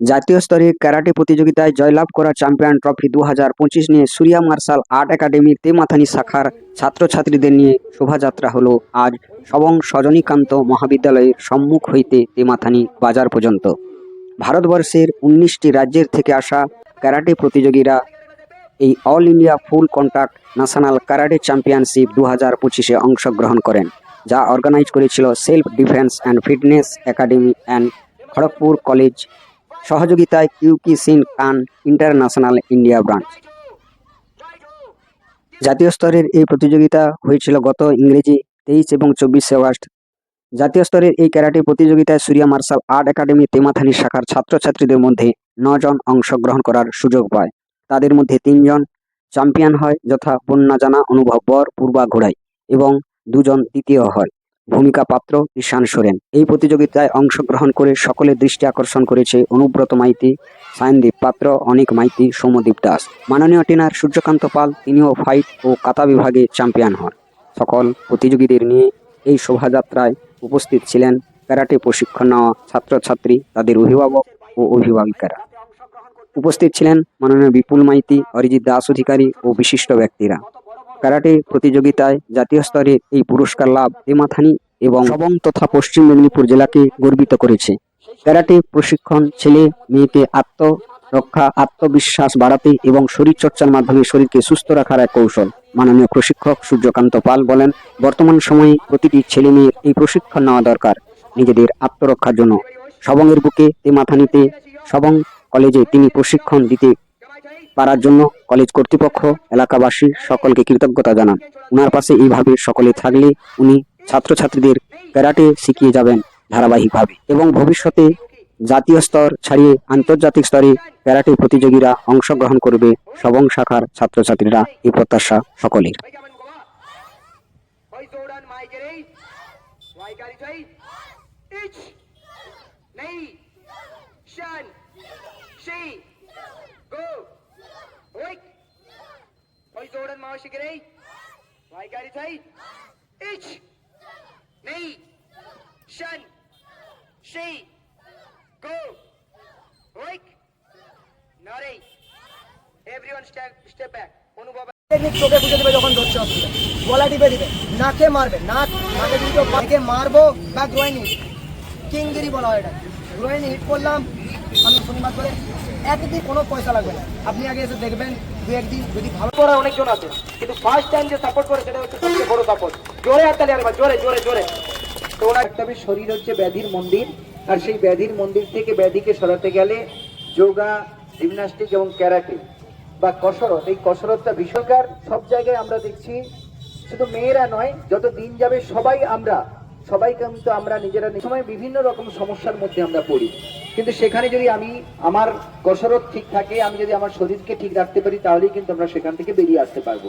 জাতীয় স্তরে ক্যারাটে প্রতিযোগিতায় জয়লাভ করা চ্যাম্পিয়ন ট্রফি দু হাজার পঁচিশ নিয়ে সুরিয়া মার্শাল আর্ট একাডেমির তেমাথানি শাখার ছাত্রছাত্রীদের নিয়ে শোভাযাত্রা হলো। আজ সবং সজনীকান্ত মহাবিদ্যালয়ের সম্মুখ হইতে তেমাথানি বাজার পর্যন্ত। ভারতবর্ষের উনিশটি রাজ্যের থেকে আসা ক্যারাটে প্রতিযোগীরা এই All India full contact national karate championship দু হাজার পঁচিশে অংশগ্রহণ করেন, যা অর্গানাইজ করেছিল self defence and fitness academy and Kharagpur college সহযোগিতায় Yuki Shin Kan international India branch. জাতীয় স্তরের এই প্রতিযোগিতা হয়েছিল গত ইংরেজি তেইশ এবং চব্বিশে আগস্ট। জাতীয় স্তরের এই ক্যারাটে প্রতিযোগিতায় Suriya martial art academy Temathani শাখার ছাত্রছাত্রীদের মধ্যে নজন অংশগ্রহণ করার সুযোগ পায়। তাদের মধ্যে তিনজন চ্যাম্পিয়ন হয়, যথা বন্যা জানা, অনুভব বর, পূর্বা ঘোড়াই এবং দুজন দ্বিতীয় হয়। ভূমিকা পাত্র ঈশান সোরেন। এই প্রতিযোগিতায় অংশগ্রহণ করে সকলের দৃষ্টি আকর্ষণ করেছে অনুব্রত মাইতি, সায়নদীপ পাত্র, অনেক মাইতি সৌমদীপ দাস। মাননীয় টিনার সূর্যকান্ত পাল, তিনিও ফাইট ও কাতা বিভাগে চ্যাম্পিয়ন হন। সকল প্রতিযোগীদের নিয়ে এই শোভাযাত্রায় উপস্থিত ছিলেন ক্যারাটে প্রশিক্ষণ নেওয়া ছাত্রছাত্রী, তাদের অভিভাবক ও অভিভাবিকারা। উপস্থিত ছিলেন মাননীয় বিপুল মাইতি, অরিজিৎ দাস অধিকারী ও বিশিষ্ট ব্যক্তিরা। ক্যারাটে প্রতিযোগিতায় জাতীয় স্তরে এই পুরস্কার লাভ তেমাথানি এবং সবং তথা পশ্চিম মেদিনীপুর জেলাকে গর্বিত করেছে। ক্যারাটে প্রশিক্ষণ ছেলে, মেয়েকে আত্মরক্ষা আত্মবিশ্বাস বাড়াতে এবং শরীরচর্চার মাধ্যমে শরীরকে সুস্থ রাখার এক কৌশল। মাননীয় প্রশিক্ষক সূর্যকান্ত পাল বলেন, বর্তমান সময়ে প্রতিটি ছেলে মেয়ের এই প্রশিক্ষণ নেওয়া দরকার, নিজেদের আত্মরক্ষার জন্য। সবংয়ের বুকে তেমাথানিতে সবং কলেজে তিনি প্রশিক্ষণ দিতে পারার জন্য কলেজ কর্তৃপক্ষ, এলাকাবাসী সকলকে কৃতজ্ঞতা জানান। ওনার পাশে এইভাবে সকলে থাকলে উনি ছাত্রছাত্রীদের ক্যারাটে শিখিয়ে যাবেন ধারাবাহিকভাবে এবং ভবিষ্যতে জাতীয় স্তর ছাড়িয়ে আন্তর্জাতিক স্তরে ক্যারাটে প্রতিযোগীরা অংশগ্রহণ করবে সবং শাখার ছাত্রছাত্রীরা, এই প্রত্যাশা সকলের. টেকনিক চোখে বুঝে দেবে যখন ধরছে গলা টিপে দিবে। নাকে মারবে। নাক নাকে দুটো নাকে মারবো বা গ্রোয়েন হিট কিংগিরি বলা হয় এটা গ্রোয়েন হিট করলাম। আমি শনিবার করে একদিন কোনো পয়সা লাগবে না। আপনি আগে এসে দেখবেন দু একদিন যদি ভালো করা অনেকজন আছে। কিন্তু ফার্স্ট টাইম যে সাপোর্ট করে সেটা হচ্ছে সবচেয়ে বড় সাপোর্ট জোরে হাততালি আরেকবার জোরে জোরে জোরে। তো ওনার একটা শরীর হচ্ছে ব্যাধির মন্দির। আর সেই ব্যাধির মন্দির থেকে ব্যাধিকে সরাতে গেলে যোগা জিমনাস্টিক এবং ক্যারাটে বা কসরত। এই কসরতটা বিষয়কার সব জায়গায় আমরা দেখছি শুধু মেয়েরা নয়, যত দিন যাবে সবাই আমরা, সবাই কিন্তু আমরা নিজেরা সময় বিভিন্ন রকম সমস্যার মধ্যে আমরা পড়ি। কিন্তু সেখানে যদি আমি আমার কসরত ঠিক থাকে, আমি যদি আমার শরীরকে ঠিক রাখতে পারি, তাহলেই কিন্তু আমরা সেখান থেকে বেরিয়ে আসতে পারব।